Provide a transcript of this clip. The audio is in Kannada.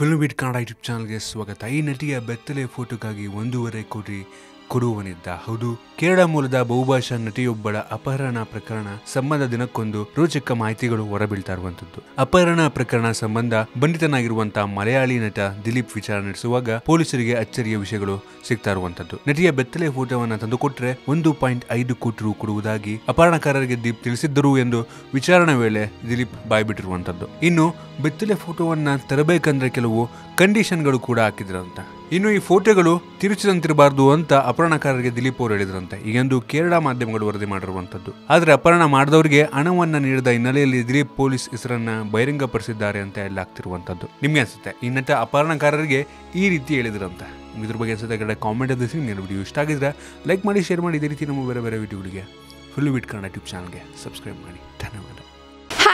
ಫಿಲ್ಮ್ ಬಿಟ್ ಕನ್ನಡ ಯೂಟ್ಯೂಬ್ ಚಾನಲ್ಗೆ ಸ್ವಾಗತ. ಈ ನಟಿಯ ಬೆತ್ತಲೆ ಫೋಟೋಗಾಗಿ ಒಂದೂವರೆ ಕೋಟಿ ಕೊಡುವನಿದ್ದ. ಹೌದು, ಕೇರಳ ಮೂಲದ ಬಹುಭಾಷಾ ನಟಿಯೊಬ್ಬಳ ಅಪಹರಣ ಪ್ರಕರಣ ಸಂಬಂಧ ದಿನಕ್ಕೊಂದು ರೋಚಕ ಮಾಹಿತಿಗಳು ಹೊರಬೀಳ್ತಾ ಇರುವಂತದ್ದು ಅಪಹರಣ ಪ್ರಕರಣ ಸಂಬಂಧ ಬಂಧಿತನಾಗಿರುವಂತಹ ಮಲಯಾಳಿ ನಟ ದಿಲೀಪ್ ವಿಚಾರ ನಡೆಸುವಾಗ ಪೊಲೀಸರಿಗೆ ಅಚ್ಚರಿಯ ವಿಷಯಗಳು ಸಿಗ್ತಾ ಇರುವಂತದ್ದು ನಟಿಯ ಬೆತ್ತಲೆ ಫೋಟೋವನ್ನು ತಂದುಕೊಟ್ಟರೆ ಒಂದು ಪಾಯಿಂಟ್ ಐದು ಕೋಟಿ ರು ಕೊಡುವುದಾಗಿ ಅಪಹರಣಕಾರರಿಗೆ ದೀಪ್ ತಿಳಿಸಿದ್ದರು ಎಂದು ವಿಚಾರಣೆ ವೇಳೆ ದಿಲೀಪ್ ಬಾಯ್ಬಿಟ್ಟಿರುವಂತದ್ದು ಇನ್ನು, ಬೆತ್ತಲೆ ಫೋಟೋವನ್ನ ತರಬೇಕಂದ್ರೆ ಕೆಲವು ಕಂಡೀಷನ್ಗಳು ಕೂಡ ಹಾಕಿದ್ರಂತ. ಇನ್ನು ಈ ಫೋಟೋಗಳು ತಿರುಚಿದಂತಿರಬಾರದು ಅಂತ ಅಪಹರಣಕಾರರಿಗೆ ದಿಲೀಪ್ ಅವರು ಹೇಳಿದ್ರಂತೆ. ಈಗೆಂದು ಕೇರಳ ಮಾಧ್ಯಮಗಳು ವರದಿ ಮಾಡಿರುವಂತದ್ದು ಆದರೆ ಅಪಹರಣ ಮಾಡಿದವರಿಗೆ ಹಣವನ್ನ ನೀಡಿದ ಹಿನ್ನೆಲೆಯಲ್ಲಿ ದಿಲೀಪ್ ಪೊಲೀಸ್ ಹೆಸರನ್ನ ಬಹಿರಂಗಪಡಿಸಿದ್ದಾರೆ ಅಂತ ಎಲ್ಲ ಆಗ್ತಿರುವಂತದ್ದು ನಿಮ್ಗೆ ಅನ್ಸುತ್ತೆ? ಈ ನಟ ಅಪಹರಣಕಾರರಿಗೆ ಈ ರೀತಿ ಹೇಳಿದ್ರಂತೆ. ಇದ್ರ ಬಗ್ಗೆ ಅನ್ಸುತ್ತೆ? ಕಡೆ ಕಾಮೆಂಟ್ ತಿಳಿಸಿ ನೀವು ವಿಡಿಯೋ ಇಷ್ಟ ಆಗಿದ್ರೆ ಲೈಕ್ ಮಾಡಿ ಶೇರ್ ಮಾಡಿ. ಇದೇ ರೀತಿ ನಮ್ಮ ಬೇರೆ ಬೇರೆ ವಿಡಿಯೋಗಳಿಗೆ ಫುಲ್ ವಿಟ್ ಕನ್ನಡ ಯೂಟ್ಯೂಬ್ ಚಾನಲ್ಗೆ ಸಬ್ಸ್ಕ್ರೈಬ್ ಮಾಡಿ. ಧನ್ಯವಾದ.